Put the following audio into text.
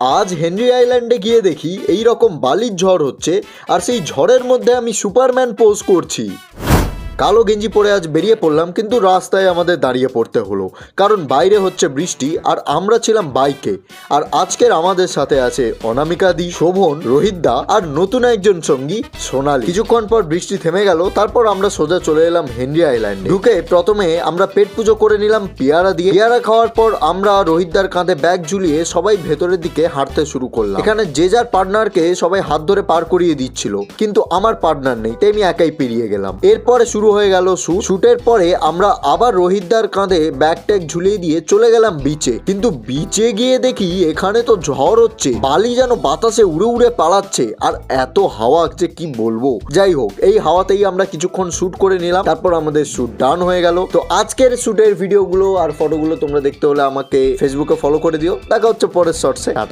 আজ হেনরি আইল্যান্ডে গিয়ে দেখি এই রকম বালির ঝড় হচ্ছে, আর সেই ঝড়ের মধ্যে আমি সুপারম্যান পোজ করছি। কালো গেঞ্জি পরে আজ বেরিয়ে পড়লাম, কিন্তু রাস্তায় আমাদের দাঁড়িয়ে পড়তে হলো। কারণ বাইরে হচ্ছে বৃষ্টি, আর আমরা ছিলাম বাইকে। আর আজকের আমাদের সাথে আছে অনামিকা দি, শোভন, রোহিত দা, আর নতুন একজন সঙ্গী, সোনালি। কিছুক্ষণ পর বৃষ্টি থেমে গেল, তারপর আমরা সোজা চলে এলাম হেনরি আইল্যান্ডে। ঢুকে প্রথমে আমরা পেট পুজো করে নিলাম পেয়ারা দিয়ে। পেয়ারা খাওয়ার পর আমরা রোহিতদার কাঁধে ব্যাগ ঝুলিয়ে সবাই ভেতরের দিকে হাঁটতে শুরু করলাম। এখানে যে যার পার্টনারকে সবাই হাত ধরে পার করিয়ে দিচ্ছিল, কিন্তু আমার পার্টনার নেই, তাই আমি একাই পেরিয়ে গেলাম। এরপরে শুরু হয়ে গেল শুট। শুটের পরে আমরা আবার রোহিতদার কাঁধে ব্যাগ ট্যাগ ঝুলিয়ে দিয়ে চলে গেলাম বিচে কিন্তু বিচে গিয়ে দেখি এখানে তো ঝড় হচ্ছে, বালি যেন বাতাসে উড়ে উড়ে পালাচ্ছে, আর এত হাওয়া যে কি বলব? যাই হোক, এই হাওয়াতেই আমরা কিছুক্ষণ শুট করে নিলাম, তারপর আমাদের শুট ডান হয়ে গেল। তো আজকের শুটের ভিডিওগুলো আর ফটোগুলো তোমরা দেখতে হলে আমাকে ফেসবুকে ফলো করে দিও। দেখা হচ্ছে পরের শর্টসে টাটা।